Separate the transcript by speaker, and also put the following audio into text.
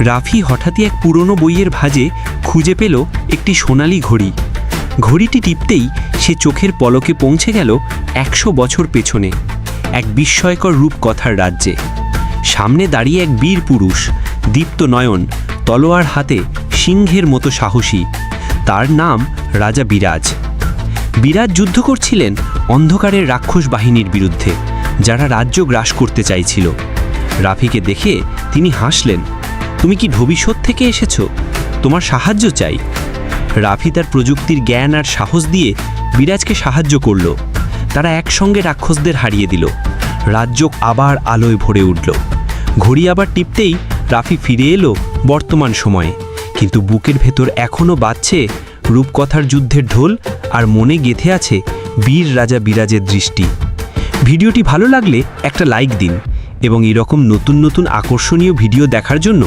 Speaker 1: রাফি হঠাৎই এক পুরনো বইয়ের ভাঁজে খুঁজে পেল একটি সোনালি ঘড়ি। ঘড়িটি টিপতেই সে চোখের পলকে পৌঁছে গেল একশো বছর পেছনে, এক বিস্ময়কর রূপকথার রাজ্যে। সামনে দাঁড়িয়ে এক বীর পুরুষ, দীপ্ত নয়ন, তলোয়ার হাতে সিংহের মতো সাহসী। তার নাম রাজা বিরাজ। বিরাজ যুদ্ধ করছিলেন অন্ধকারের রাক্ষস বাহিনীর বিরুদ্ধে, যারা রাজ্য গ্রাস করতে চাইছিল। রাফিকে দেখে তিনি হাসলেন। তুমি কি ভবিষ্যৎ থেকে এসেছ? তোমার সাহায্য চাই। রাফি তার প্রযুক্তির জ্ঞান আর সাহস দিয়ে বিরাজকে সাহায্য করল। তারা একসঙ্গে রাক্ষসদের হারিয়ে দিল। রাজ্য আবার আলোয় ভরে উঠল। ঘড়ি আবার টিপতেই রাফি ফিরে এলো বর্তমান সময়ে। কিন্তু বুকের ভেতর এখনও বাজছে রূপকথার যুদ্ধের ঢোল আর মনে গেথে আছে বীর রাজা বিরাজের দৃষ্টি। ভিডিওটি ভালো লাগলে একটা লাইক দিন এবং এরকম নতুন নতুন আকর্ষণীয় ভিডিও দেখার জন্য